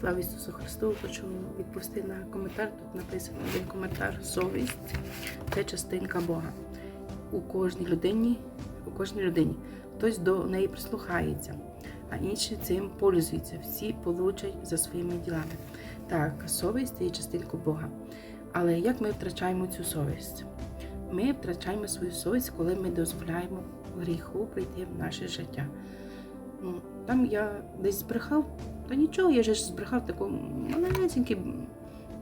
Слава Ісусу Христу! Хочу відповісти на коментар. Тут написано один коментар. Совість це частинка Бога. У кожній людині, у кожній людині хтось до неї прислухається, а інші цим пользуються. Всі получать за своїми ділами. Так, совість це є частинка Бога. Але як ми втрачаємо цю совість? Ми втрачаємо свою совість, коли ми дозволяємо гріху прийти в наше життя. Ну, там я десь збрехав, та нічого, я ж збрехав таку малесеньку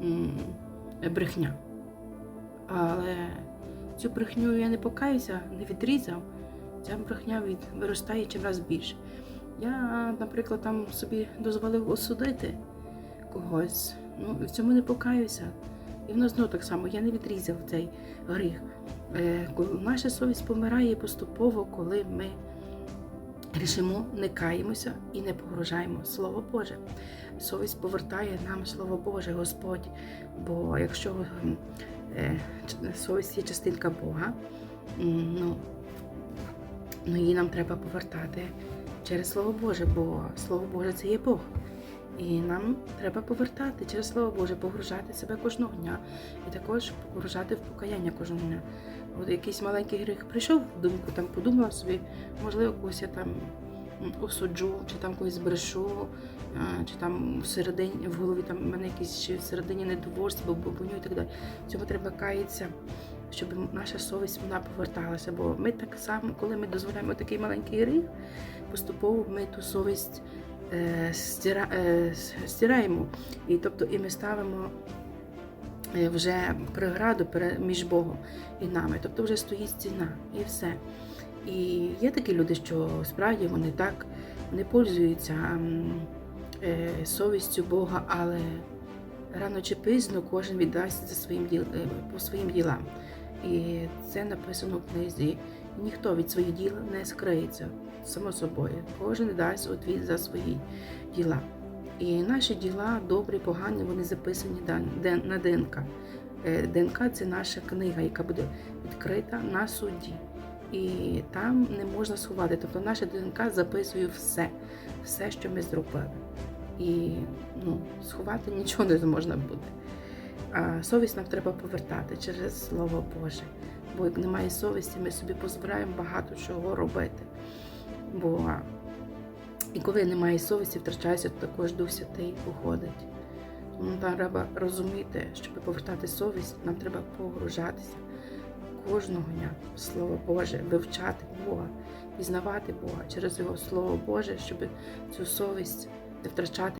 м, брехня. Але цю брехню я не покаюся, не відрізав. Ця брехня від, виростає чим раз більше. Я, наприклад, там собі дозволив осудити когось, ну в цьому не покаюся. І воно знову так само, я не відрізав цей гріх. Е, наша совість помирає поступово, коли ми грішимо, не каємося і не погрожаємо Слово Боже. Совість повертає нам Слово Боже, Господь. Бо якщо е, совість є частинка Бога, ну, ну її нам треба повертати через Слово Боже, бо Слово Боже це є Бог. І нам треба повертати через Слово Боже, погружати себе кожного дня і також погружати в покаяння кожного дня. От якийсь маленький гріх прийшов в думку, там подумала собі, можливо, когось я там осуджу, чи там когось брешу, чи там всередині в голові там в мене якісь ще всередині недовольство, бобоню і так далі. Цьому треба каятися, щоб наша совість вона поверталася. Бо ми так само, коли ми дозволяємо такий маленький гріх, поступово ми ту совість стира, е, стираємо. І тобто і ми ставимо е, вже преграду між Богом і нами. Тобто вже стоїть стіна і все. І є такі люди, що справді вони так не пользуються е, совістю Бога, але рано чи пізно кожен віддасть за своїм діл, е, по своїм ділам. І це написано в книзі. Ніхто від своїх діл не скриється, само собою. Кожен дасть відвід за свої діла. І наші діла, добрі, погані, вони записані на ДНК. Е, ДНК це наша книга, яка буде відкрита на суді. І там не можна сховати. Тобто наша ДНК записує все, все, що ми зробили. І ну, сховати нічого не можна буде. А совість нам треба повертати через Слово Боже. Бо як немає совісті, ми собі позбираємо багато чого робити. Бо і коли немає совісті, втрачається також Дух Святий уходить. Тому треба розуміти, щоб повертати совість, нам треба погружатися кожного дня в Слово Боже, вивчати Бога, пізнавати Бога через Його Слово Боже, щоб цю совість не втрачати.